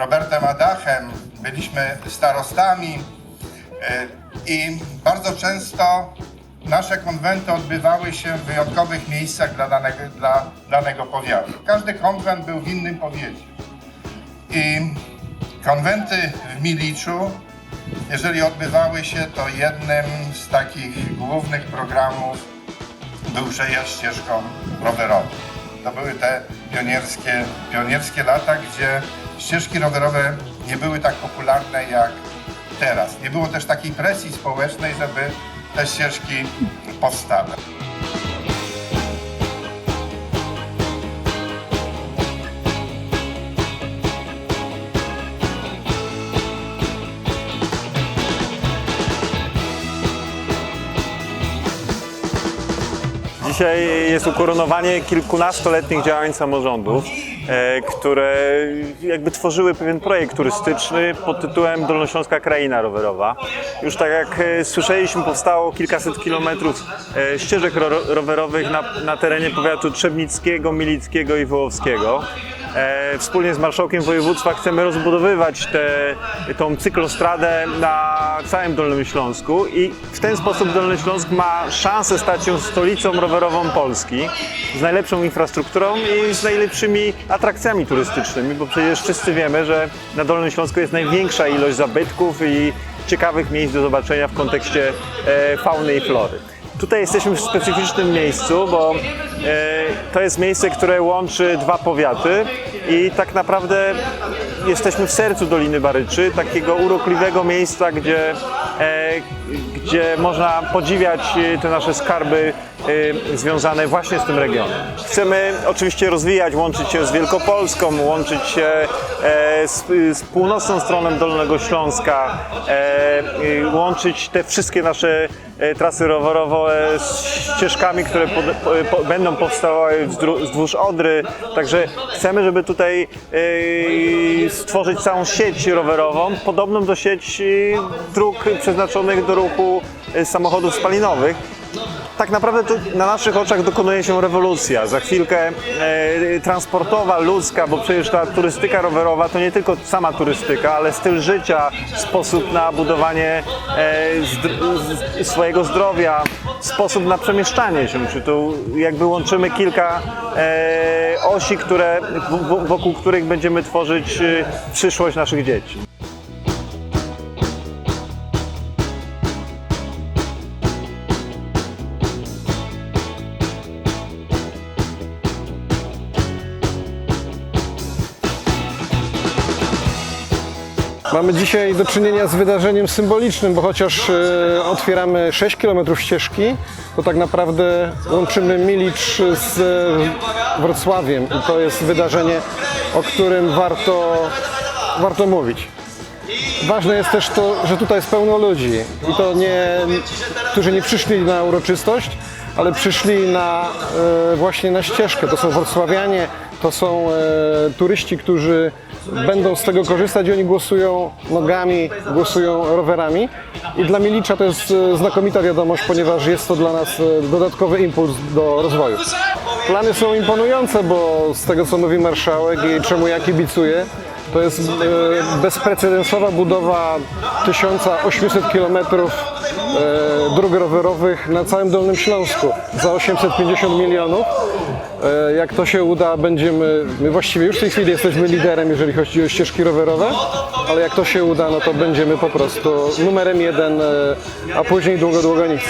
Robertem Adachem, byliśmy starostami e, i bardzo często nasze konwenty odbywały się w wyjątkowych miejscach dla danego, dla danego powiatu. Każdy konwent był w innym powiecie. I konwenty w Miliczu, jeżeli odbywały się, to jednym z takich głównych programów był przejazd ścieżką rowerową. To były te pionierskie, pionierskie lata, gdzie ścieżki rowerowe nie były tak popularne jak teraz. Nie było też takiej presji społecznej, żeby te ścieżki powstały. Dzisiaj jest ukoronowanie kilkunastoletnich działań samorządów, e, które jakby tworzyły pewien projekt turystyczny pod tytułem Dolnośląska Kraina Rowerowa. Już tak jak e, słyszeliśmy, powstało kilkaset kilometrów e, ścieżek ro rowerowych na, na terenie powiatu Trzebnickiego, Milickiego i Wołowskiego. E, Wspólnie z marszałkiem województwa chcemy rozbudowywać tę tą cyklostradę na całym Dolnym Śląsku i w ten sposób Dolny Śląsk ma szansę stać się stolicą rowerową Polski z najlepszą infrastrukturą i z najlepszymi atrakcjami turystycznymi, bo przecież wszyscy wiemy, że na Dolnym Śląsku jest największa ilość zabytków i ciekawych miejsc do zobaczenia w kontekście e, fauny i flory. Tutaj jesteśmy w specyficznym miejscu, bo e, to jest miejsce, które łączy dwa powiaty i tak naprawdę jesteśmy w sercu Doliny Baryczy, takiego urokliwego miejsca, gdzie, e, gdzie można podziwiać e, te nasze skarby e, związane właśnie z tym regionem. Chcemy oczywiście rozwijać, łączyć się z Wielkopolską, łączyć się z, z północną stroną Dolnego Śląska, łączyć te wszystkie nasze trasy rowerowe z ścieżkami, które pod, po, będą powstawały wzdłuż Odry. Także chcemy, żeby tutaj stworzyć całą sieć rowerową, podobną do sieci dróg przeznaczonych do ruchu e, samochodów spalinowych. Tak naprawdę to na naszych oczach dokonuje się rewolucja. Za chwilkę e, transportowa, ludzka, bo przecież ta turystyka rowerowa to nie tylko sama turystyka, ale styl życia, sposób na budowanie e, swojego zdrowia, sposób na przemieszczanie się. Czy tu jakby łączymy kilka e, osi, które, wokół których będziemy tworzyć e, przyszłość naszych dzieci. Mamy dzisiaj do czynienia z wydarzeniem symbolicznym, bo chociaż e, otwieramy 6 km ścieżki, to tak naprawdę łączymy Milicz z Wrocławiem i to jest wydarzenie, o którym warto, warto mówić. Ważne jest też to, że tutaj jest pełno ludzi i to nie, którzy nie przyszli na uroczystość, ale przyszli na, e, właśnie na ścieżkę. To są wrocławianie, to są e, turyści, którzy będą z tego korzystać i oni głosują nogami, głosują rowerami. I dla Milicza to jest e, znakomita wiadomość, ponieważ jest to dla nas e, dodatkowy impuls do rozwoju. Plany są imponujące, bo z tego co mówi marszałek i czemu ja kibicuję, to jest e, bezprecedensowa budowa 1800 km e, dróg rowerowych na całym Dolnym Śląsku za 850 milionów. E, Jak to się uda, będziemy, my właściwie już w tej chwili jesteśmy liderem, jeżeli chodzi o ścieżki rowerowe, ale jak to się uda, no to będziemy po prostu numerem jeden, e, a później długo, długo nic.